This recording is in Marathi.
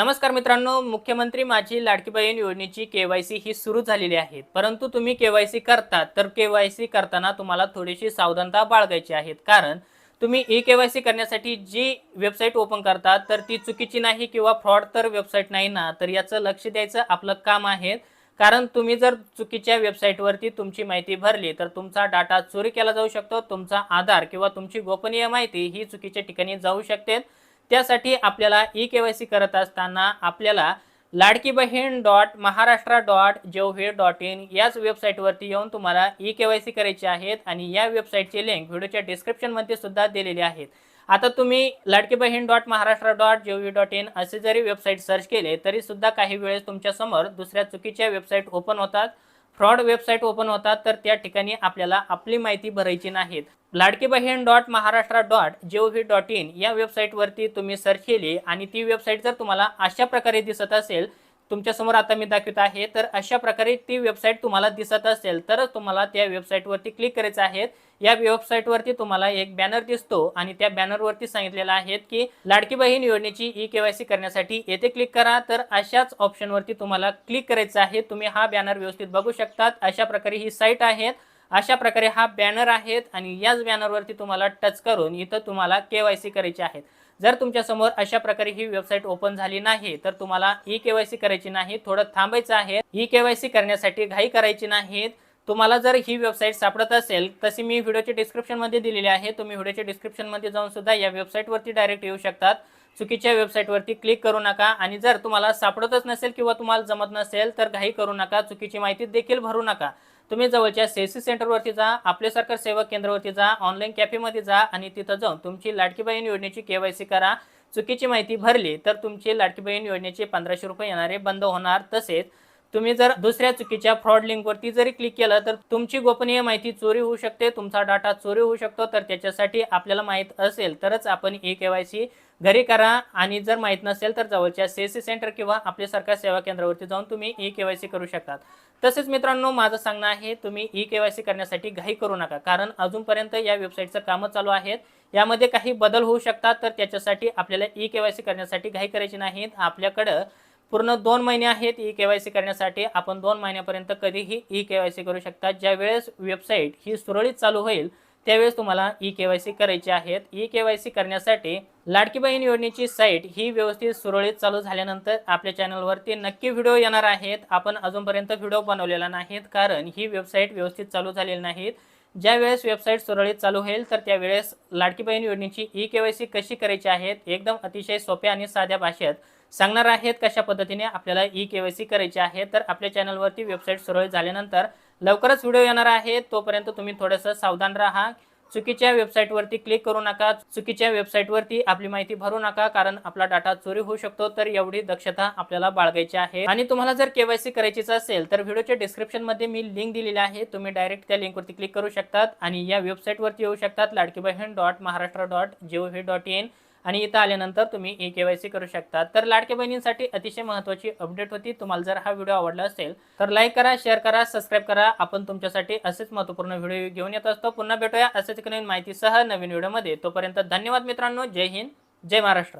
नमस्कार मित्रांनो मुख्यमंत्री माझी लाडकी बहीण योजनेची केवायसी ही सुरू झालेली आहे. परंतु तुम्ही केवायसी करता तर केवायसी करताना तुम्हाला थोडीशी सावधानता बाळगायची आहे. कारण तुम्ही ई केवायसी करण्यासाठी जी वेबसाईट ओपन करता तर ती चुकीची नाही किंवा फ्रॉड तर वेबसाईट नाही ना तर याचं लक्ष द्यायचं आपलं काम आहे. कारण तुम्ही जर चुकीच्या वेबसाईटवरती तुमची माहिती भरली तर तुमचा डाटा चोरी केला जाऊ शकतो तुमचा आधार किंवा तुमची गोपनीय माहिती ही चुकीच्या ठिकाणी जाऊ शकते. त्यासाठी आपल्याला ई के वाय सी करत असताना आपल्याला Ladki Bahin dot Maharashtra dot gov dot in याच वेबसाईटवरती येऊन तुम्हाला ई के वाय सी करायची आहेत आणि या वेबसाईटची लिंक व्हिडिओच्या डिस्क्रिप्शनमध्ये सुद्धा दिलेली आहेत. आता तुम्ही Ladki Bahin dot Maharashtra dot gov dot in असे जरी वेबसाईट सर्च केले तरी सुद्धा काही वेळेस तुमच्यासमोर दुसऱ्या चुकीच्या वेबसाईट ओपन होतात. फ्रॉड वेबसाईट ओपन होतात तर त्या ठिकाणी आपल्याला आपली माहिती भरायची नाहीत. Ladki Bahin dot Maharashtra dot gov dot in या वेबसाईटवरती तुम्ही सर्च केली आणि ती वेबसाईट जर तुम्हाला अशा प्रकारे दिसत असेल तुमच्यासमोर आता मी दाखवित आहे. तर अशा प्रकारे ती वेबसाईट तुम्हाला दिसत असेल तरच तुम्हाला त्या वेबसाईटवरती क्लिक करायचं आहे. या वेबसाईटवरती तुम्हाला एक बॅनर दिसतो आणि त्या बॅनरवरती सांगितलेलं आहे की लाडकी बहीण योजनेची ई केवायसी करण्यासाठी येथे क्लिक करा. तर अशाच ऑप्शनवरती तुम्हाला क्लिक करायचं आहे. तुम्ही हा बॅनर व्यवस्थित बघू शकतात. अशा प्रकारे ही साईट आहे. अशा प्रकारे हा बॅनर आहेत आणि याच बॅनरवरती तुम्हाला टच करून इथं तुम्हाला केवायसी करायची आहेत जर तुमच्यासमोर अशा प्रकारे ही वेबसाईट ओपन झाली नाही तर तुम्हाला ई केवायसी करायची नाही थोडं थांबायचं आहे. ई केवायसी करण्यासाठी घाई करायची नाहीत तुम्हाला जर ही वेबसाईट सापडत असेल तशी मी व्हिडिओच्या डिस्क्रिप्शनमध्ये दिलेली आहे. तुम्ही व्हिडिओच्या डिस्क्रिप्शनमध्ये जाऊन सुद्धा या वेबसाईटवरती डायरेक्ट येऊ शकतात. चुकीच्या वेबसाईटवरती क्लिक करू नका. आणि जर तुम्हाला सापडतच नसेल किंवा तुम्हाला जमत नसेल तर घाई करू नका. चुकीची माहिती देखील भरू नका. तुम्ही जवळच्या सेसी सेंटरवरती जा आपले सरकार सेवा केंद्रावरती जा ऑनलाईन कॅफेमध्ये जा आणि तिथं जाऊन तुमची लाडकी बहीण योजनेची केवायसी करा. चुकीची माहिती भरली तर तुमची लाडकी बहीण योजनेचे पंधराशे रुपये येणारे बंद होणार. तसेच तुम्ही जर दुसऱ्या चुकीच्या फ्रॉड लिंकवरती जरी क्लिक केलं तर तुमची गोपनीय माहिती चोरी होऊ शकते तुमचा डाटा चोरी होऊ शकतो तर त्याच्यासाठी आपल्याला माहीत असेल तरच आपण ई के वाय सी घरी करा. आणि जर माहीत नसेल तर जवळच्या सी सी सेंटर किंवा आपल्या सरकार सेवा केंद्रावरती जाऊन तुम्ही ई के सी करू शकतात. तसेच मित्रांनो माझं सांगणं आहे तुम्ही ई के वाय सी करण्यासाठी घाई करू नका कारण अजूनपर्यंत या वेबसाईटचं कामं चालू आहेत. यामध्ये काही बदल होऊ शकतात तर त्याच्यासाठी आपल्याला ई के सी करण्यासाठी घाई करायची नाहीत. आपल्याकडं पूर्ण दोन महिने आहेत ई के वाय सी करण्यासाठी. आपण दोन महिन्यापर्यंत कधीही ई के वाय सी करू शकता. ज्यावेळेस वेबसाईट ही सुरळीत चालू होईल त्यावेळेस तुम्हाला ई के वाय सी करायची आहेत. ई के वाय सी करण्यासाठी लाडकी बहीण योजनेची साईट ही व्यवस्थित सुरळीत चालू झाल्यानंतर आपल्या चॅनलवरती नक्की व्हिडिओ येणार आहेत. आपण अजूनपर्यंत व्हिडिओ बनवलेला नाहीत कारण ही वेबसाईट व्यवस्थित चालू झालेली नाहीत. ज्या वेळेस वेबसाईट सुरळीत चालू होईल तर त्यावेळेस लाडकी बहीण योजनेची ई के वाय सी कशी करायची आहेत एकदम अतिशय सोप्या आणि साध्या भाषेत सांगणार आहेत कशा पद्धतीने आपल्याला ई के वाय सी करायची आहे. तर आपल्या चॅनलवरती वेबसाईट सुरळीत झाल्यानंतर लवकरच व्हिडिओ येणार आहे तोपर्यंत तुम्ही थोडंसं सावधान राहा. चुकीच्या वेबसाईटवरती क्लिक करू नका. चुकीच्या वेबसाईटवरती आपली माहिती भरू नका कारण आपला डाटा चोरी होऊ शकतो. तर एवढी दक्षता आपल्याला बाळगायची आहे. आणि तुम्हाला जर केवायसी करायचीच असेल तर व्हिडिओच्या डिस्क्रिप्शनमध्ये मी लिंक दिलेली आहे. तुम्ही डायरेक्ट त्या लिंकवरती क्लिक करू शकतात. आणि या वेबसाईटवरती येऊ शकतात Ladki Bahin dot Maharashtra dot gov dot in आणि इथं आल्यानंतर तुम्ही ई के वाय सी करू शकता तर लाडक्या बहिणींसाठी अतिशय महत्त्वाची अपडेट होती. तुम्हाला जर हा व्हिडिओ आवडला असेल तर लाईक करा शेअर करा सबस्क्राईब करा. आपण तुमच्यासाठी असेच महत्त्वपूर्ण व्हिडिओ घेऊन येत असतो. पुन्हा भेटूया असेच नवीन माहितीसह नवीन व्हिडिओमध्ये तोपर्यंत धन्यवाद मित्रांनो. जय हिंद जय महाराष्ट्र.